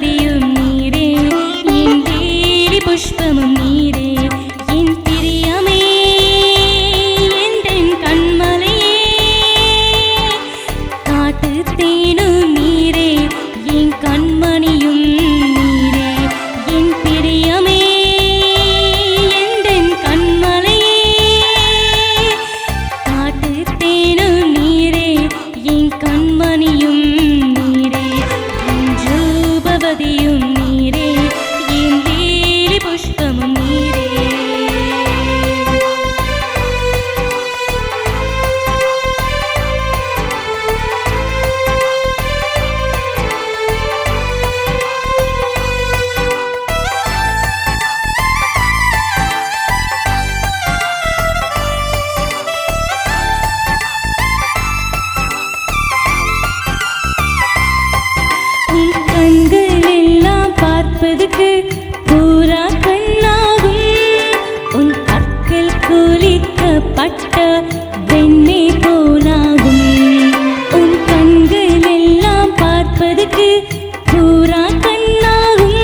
കവിയും നീരേ ഇന്ത്യയിലെ പുഷ്പമും பூரா கண்ணாகும்.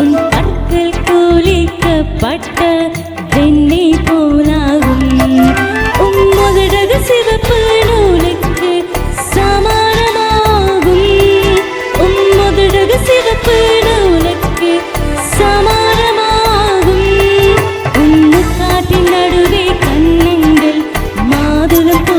உன் கற்கள் கூலிக்கப்பட்ட வெண்ணி போலாகும். உன் முதலது சிவப்பு நூலுக்கு சமானமாகும். உன் முதலது சிவப்பு நூலுக்கு சமான நடுவே கண்ணங்கள் மாதுளம்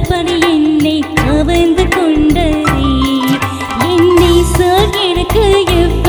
பணி என்னை கவர்ந்து கொண்டதை என்னை சொல் எப்ப